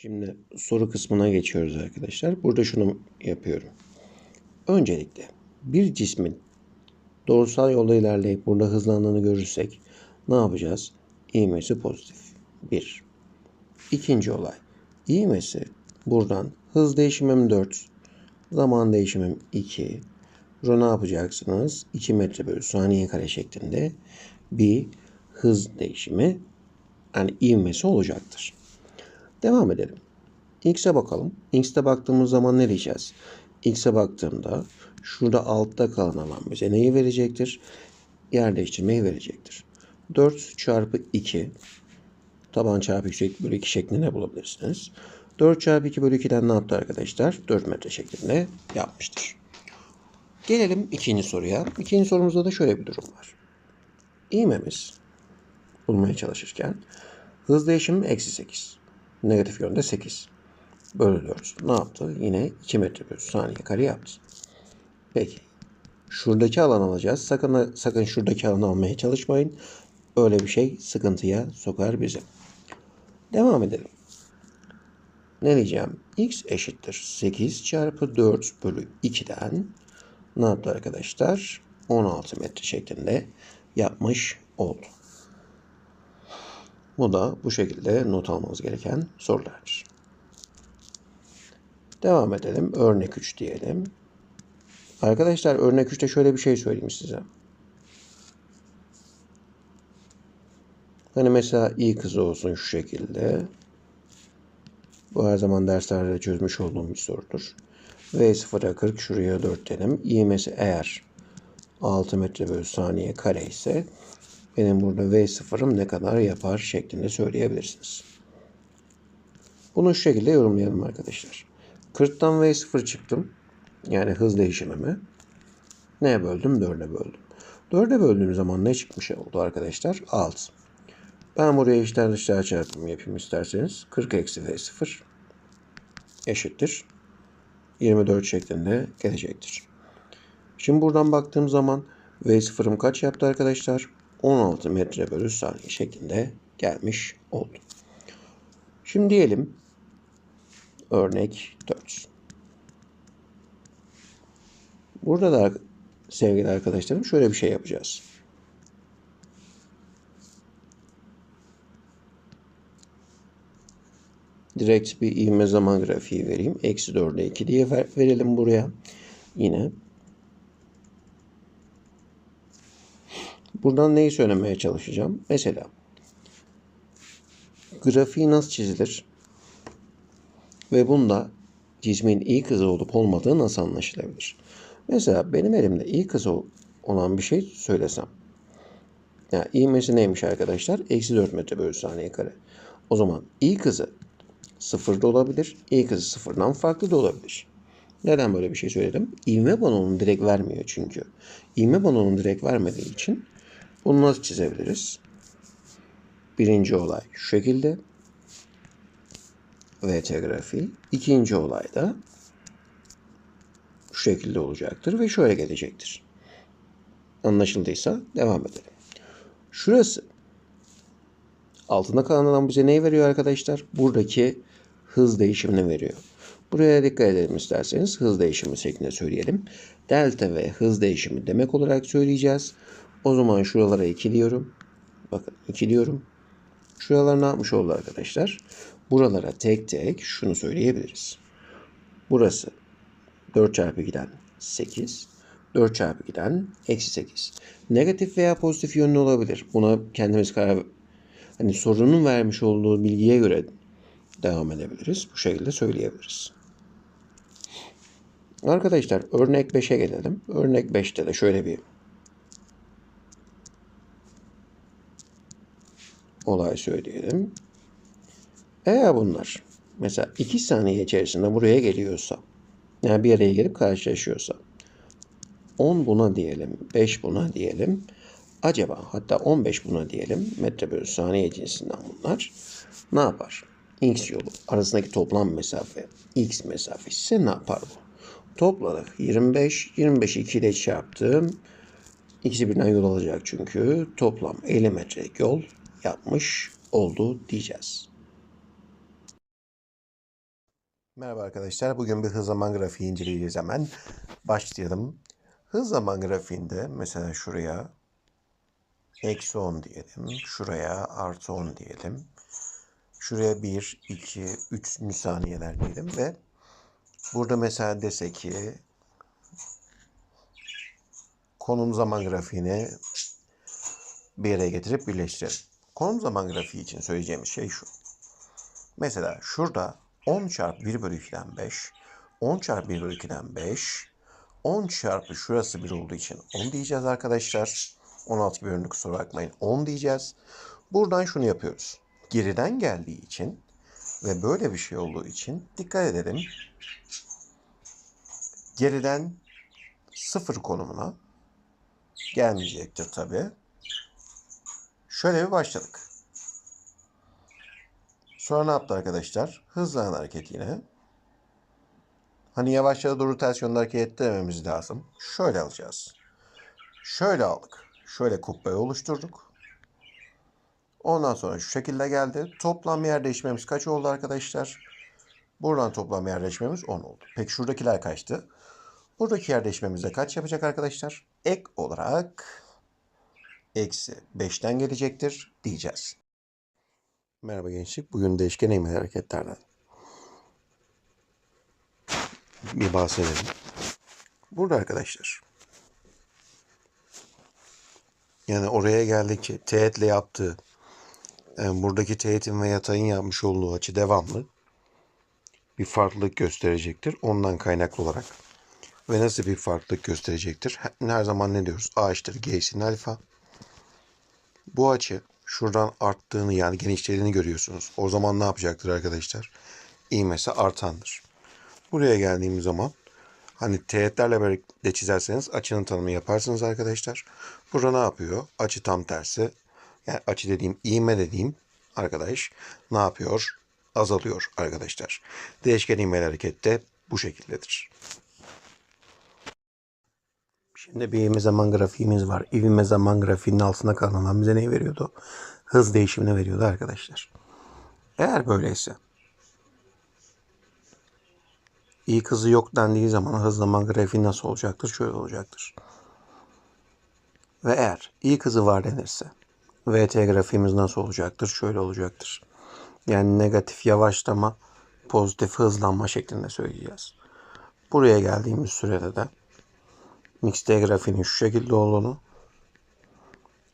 Şimdi soru kısmına geçiyoruz arkadaşlar. Burada şunu yapıyorum. Öncelikle bir cismin doğrusal yolda ilerleyip burada hızlandığını görürsek ne yapacağız? İğmesi pozitif. 1. İkinci olay. İğmesi buradan hız değişimim 4, zaman değişimim 2. Burada ne yapacaksınız? 2 metre bölü saniye kare şeklinde bir hız değişimi yani ivmesi olacaktır. Devam edelim. X'e bakalım. X'te baktığımız zaman ne diyeceğiz? X'e baktığımda şurada altta kalan alan bize neyi verecektir? Yer değiştirmeyi verecektir. 4 çarpı 2 taban çarpı yükseklik bölü 2 şeklinde bulabilirsiniz. 4 çarpı 2 bölü 2'den ne yaptı arkadaşlar? 4 metre şeklinde yapmıştır. Gelelim ikinci soruya. İkinci sorumuzda da şöyle bir durum var. İğmemiz bulmaya çalışırken hız değişimi eksi 8. Negatif yönde 8. Bölü 4. Ne yaptı? Yine 2 metre bölü saniye kare yaptı. Peki. Şuradaki alan alacağız. Sakın sakın şuradaki alanı almaya çalışmayın. Öyle bir şey sıkıntıya sokar bizi. Devam edelim. Ne diyeceğim? X eşittir 8 çarpı 4 bölü 2'den ne yaptı arkadaşlar? 16 metre şeklinde yapmış oldu. Bu da bu şekilde not almamız gereken sorulardır. Devam edelim. Örnek 3 diyelim. Arkadaşlar örnek 3'te şöyle bir şey söyleyeyim size. Hani mesela i kızı olsun şu şekilde. Bu her zaman derslerde çözmüş olduğum bir sorudur. V0'a 40 şuraya 4 dedim. İğmesi eğer 6 metre bölü saniye kare ise benim burada V0'ım ne kadar yapar şeklinde söyleyebilirsiniz. Bunu şu şekilde yorumlayalım arkadaşlar. 40'tan V0 çıktım. Yani hız değişimimi. Neye böldüm? 4'e böldüm. 4'e böldüğüm zaman ne çıkmış oldu arkadaşlar? 6. Ben buraya içler dışlar çarpımı yapayım isterseniz. 40 eksi V0 eşittir. 24 şeklinde gelecektir. Şimdi buradan baktığım zaman V0'ım kaç yaptı arkadaşlar? 16 metre bölü saniye şeklinde gelmiş oldu. Şimdi diyelim örnek 4. Burada da sevgili arkadaşlarım şöyle bir şey yapacağız. Direkt bir ivme zaman grafiği vereyim. Eksi 4'e 2 diye ver, verelim buraya. Yine. Buradan neyi söylemeye çalışacağım? Mesela grafiği nasıl çizilir? Ve bunda cismin iyi kızı olup olmadığı nasıl anlaşılabilir? Mesela benim elimde iyi kızı olan bir şey söylesem. Yani ivmesi neymiş arkadaşlar? Eksi 4 metre bölü saniye kare. O zaman iyi kızı sıfırda olabilir. İyi kızı sıfırdan farklı da olabilir. Neden böyle bir şey söyledim? İvme balonunu direkt vermiyor çünkü. İvme balonunu direkt vermediği için bunu nasıl çizebiliriz? Birinci olay şu şekilde. VT grafiği. İkinci olay da şu şekilde olacaktır ve şöyle gelecektir. Anlaşıldıysa devam edelim. Şurası altında kalan alan bize neyi veriyor arkadaşlar? Buradaki hız değişimini veriyor. Buraya dikkat edelim isterseniz hız değişimi şeklinde söyleyelim. Delta ve hız değişimi demek olarak söyleyeceğiz. O zaman şuralara 2 diyorum. Bakın 2 diyorum. Şuralar ne yapmış oldu arkadaşlar? Buralara tek tek şunu söyleyebiliriz. Burası 4 çarpı 2'den 8. 4 çarpı 2'den eksi 8. Negatif veya pozitif yönlü olabilir. Buna kendimiz karar hani sorunun vermiş olduğu bilgiye göre devam edebiliriz. Bu şekilde söyleyebiliriz. Arkadaşlar örnek 5'e gelelim. Örnek 5'te de şöyle bir olay söyleyelim. Eğer bunlar mesela 2 saniye içerisinde buraya geliyorsa yani bir araya gelip karşılaşıyorsa 10 buna diyelim, 5 buna diyelim. Acaba hatta 15 buna diyelim metre bölü saniye cinsinden bunlar ne yapar? X yolu arasındaki toplam mesafe X mesafesi ise ne yapar bu? Topladık 25, 25'i 2 ile çarptım. İkisi birden yol alacak çünkü toplam 50 metrelik yol yapmış oldu diyeceğiz. Merhaba arkadaşlar. Bugün bir hız zaman grafiği inceleyeceğiz hemen. Başlayalım. Hız zaman grafiğinde mesela şuraya eksi 10 diyelim. Şuraya artı 10 diyelim. Şuraya 1, 2, 3 saniyeler diyelim ve burada mesela desek ki konum zaman grafiğini bir yere getirip birleştirelim. Konum zaman grafiği için söyleyeceğimiz şey şu. Mesela şurada 10 çarpı 1 bölü 2'den 5, 10 çarpı 1 bölü 2'den 5, 10 çarpı şurası 1 olduğu için 10 diyeceğiz arkadaşlar. 16 gibi bölümlük kusura bakmayın 10 diyeceğiz. Buradan şunu yapıyoruz. Geriden geldiği için ve böyle bir şey olduğu için dikkat edelim. Geriden 0 konumuna gelmeyecektir tabi. Şöyle bir başladık. Sonra ne yaptı arkadaşlar? Hızlanan hareket yine. Hani yavaşça doğru ters yönde hareket ettirmemiz lazım. Şöyle alacağız. Şöyle aldık. Şöyle kubbeyi oluşturduk. Ondan sonra şu şekilde geldi. Toplam yer değişmemiz kaç oldu arkadaşlar? Buradan toplam yer değişmemiz 10 oldu. Peki şuradakiler kaçtı? Buradaki yer değişmemiz de kaç yapacak arkadaşlar? Ek olarak eksi 5'ten gelecektir diyeceğiz. Merhaba gençlik. Bugün değişken eğimli hareketlerden bir bahsedelim. Burada arkadaşlar yani oraya geldikçe teğetle yaptığı yani buradaki teğetin ve yatayın yapmış olduğu açı devamlı bir farklılık gösterecektir. Ondan kaynaklı olarak. Ve nasıl bir farklılık gösterecektir? Her zaman ne diyoruz? A eşittir G'sin alfa. Bu açı şuradan arttığını yani genişlediğini görüyorsunuz. O zaman ne yapacaktır arkadaşlar? İğmesi artandır. Buraya geldiğimiz zaman hani teğetlerle birlikte çizerseniz açının tanımı yaparsınız arkadaşlar. Burada ne yapıyor? Açı tam tersi. Yani açı dediğim iğme dediğim arkadaş ne yapıyor? Azalıyor arkadaşlar. Değişken ivmeli harekette bu şekildedir. Şimdi bir ivme zaman grafiğimiz var. İvme zaman grafiğinin altında kalan alan bize ne veriyordu? Hız değişimini veriyordu arkadaşlar. Eğer böyleyse ilk hızı yok dendiği zaman hız zaman grafiği nasıl olacaktır? Şöyle olacaktır. Ve eğer ilk hızı var denirse VT grafiğimiz nasıl olacaktır? Şöyle olacaktır. Yani negatif yavaşlama, pozitif hızlanma şeklinde söyleyeceğiz. Buraya geldiğimiz sürede de XT grafiğinin şu şekilde olduğunu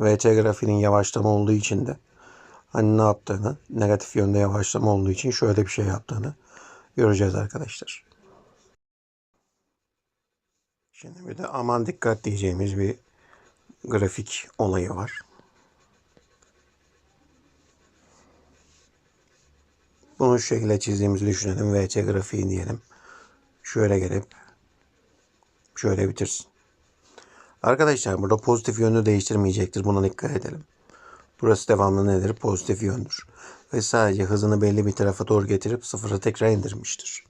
VT grafiğinin yavaşlama olduğu için de hani ne yaptığını negatif yönde yavaşlama olduğu için şöyle bir şey yaptığını göreceğiz arkadaşlar. Şimdi bir de aman dikkat diyeceğimiz bir grafik olayı var. Bunu şu şekilde çizdiğimizi düşünelim. VC grafiği diyelim. Şöyle gelip şöyle bitirsin. Arkadaşlar burada pozitif yönünü değiştirmeyecektir. Buna dikkat edelim. Burası devamlı nedir? Pozitif yöndür. Ve sadece hızını belli bir tarafa doğru getirip sıfıra tekrar indirmiştir.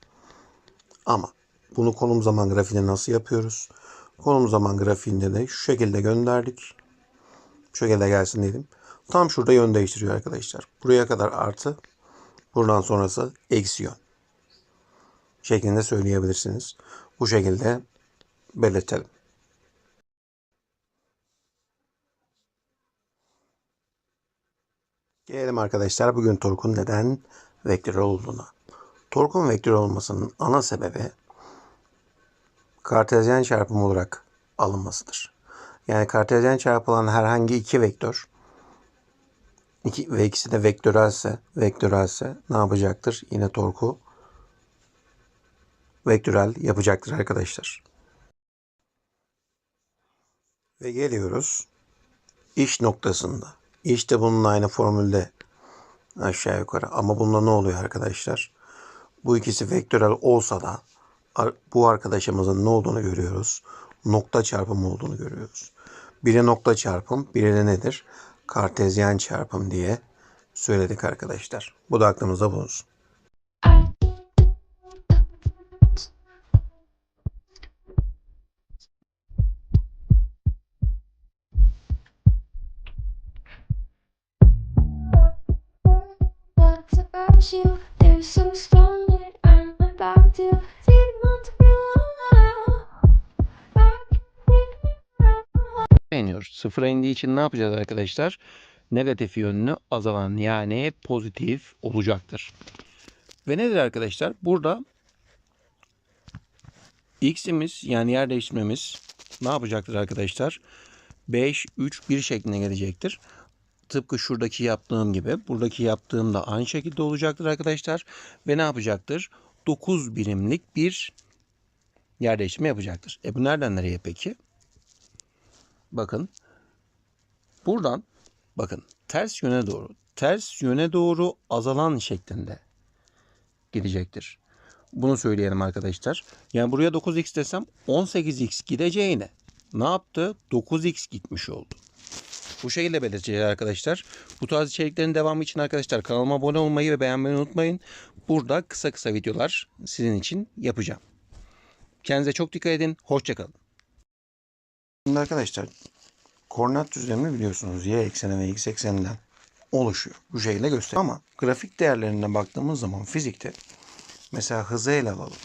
Ama bunu konum zaman grafiğinde nasıl yapıyoruz? Konum zaman grafiğinde de şu şekilde gönderdik. Şu şekilde gelsin dedim. Tam şurada yön değiştiriyor arkadaşlar. Buraya kadar artı. Buradan sonrası eksi yön. Şeklinde söyleyebilirsiniz. Bu şekilde belirtelim. Gelelim arkadaşlar bugün torkun neden vektör olduğuna. Torkun vektör olmasının ana sebebi kartezyen çarpım olarak alınmasıdır. Yani kartezyen çarpılan herhangi iki vektör iki, ve ikisi de vektörelse, vektörelse ne yapacaktır? Yine torku vektörel yapacaktır arkadaşlar. Ve geliyoruz iş noktasında. İşte bunun aynı formülde aşağı yukarı. Ama bunda ne oluyor arkadaşlar? Bu ikisi vektörel olsa da bu arkadaşımızın ne olduğunu görüyoruz. Nokta çarpımı olduğunu görüyoruz. Biri nokta çarpım, biri de nedir? Kartezyen çarpım diye söyledik arkadaşlar. Bu da aklımızda bulunsun. Beğeniyoruz. Sıfıra indiği için ne yapacağız arkadaşlar? Negatif yönlü azalan yani pozitif olacaktır. Ve nedir arkadaşlar? Burada x'imiz yani yer değiştirmemiz ne yapacaktır arkadaşlar? 5, 3, 1 şeklinde gelecektir. Tıpkı şuradaki yaptığım gibi. Buradaki yaptığım da aynı şekilde olacaktır arkadaşlar. Ve ne yapacaktır? 9 birimlik bir yer değiştirme yapacaktır. E bu nereden nereye peki? Bakın. Buradan bakın ters yöne doğru. Ters yöne doğru azalan şeklinde gidecektir. Bunu söyleyelim arkadaşlar. Yani buraya 9x desem 18x gideceğine ne yaptı? 9x gitmiş oldu. Bu şekilde belirteceğiz arkadaşlar. Bu tarz içeriklerin devamı için arkadaşlar kanalıma abone olmayı ve beğenmeyi unutmayın. Burada kısa kısa videolar sizin için yapacağım. Kendinize çok dikkat edin. Hoşçakalın. Şimdi arkadaşlar koordinat düzlemi biliyorsunuz y ekseni ve x ekseninden oluşuyor. Bu şekilde gösteriyor. Ama grafik değerlerine baktığımız zaman fizikte mesela hızı ele alalım.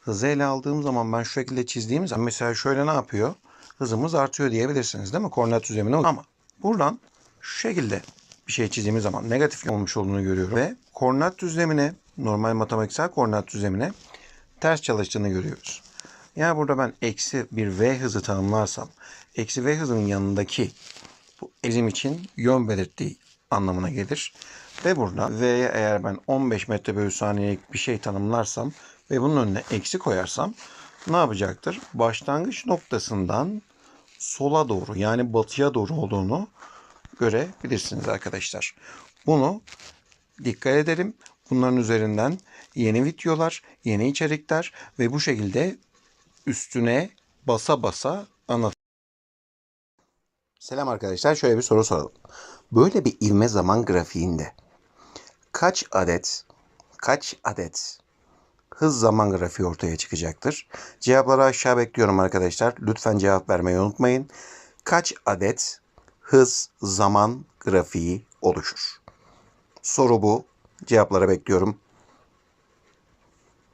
Hızı ele aldığım zaman ben şu şekilde çizdiğim zaman mesela şöyle ne yapıyor? Hızımız artıyor diyebilirsiniz değil mi? Koordinat düzlemine. Ama buradan şu şekilde bir şey çizdiğimiz zaman negatif olmuş olduğunu görüyorum. Ve koordinat düzlemine normal matematiksel koordinat düzlemine ters çalıştığını görüyoruz. Yani burada ben eksi bir v hızı tanımlarsam eksi v hızının yanındaki bu bizim için yön belirttiği anlamına gelir. Ve burada v'ye eğer ben 15 metre bölü saniyelik bir şey tanımlarsam ve bunun önüne eksi koyarsam ne yapacaktır? Başlangıç noktasından sola doğru yani batıya doğru olduğunu görebilirsiniz arkadaşlar. Bunu dikkat edelim. Bunların üzerinden yeni videolar, yeni içerikler ve bu şekilde üstüne basa basa anlat. Selam arkadaşlar. Şöyle bir soru soralım. Böyle bir ivme zaman grafiğinde kaç adet kaç adet hız zaman grafiği ortaya çıkacaktır? Cevapları aşağı bekliyorum arkadaşlar. Lütfen cevap vermeyi unutmayın. Kaç adet hız zaman grafiği oluşur? Soru bu. Cevapları bekliyorum.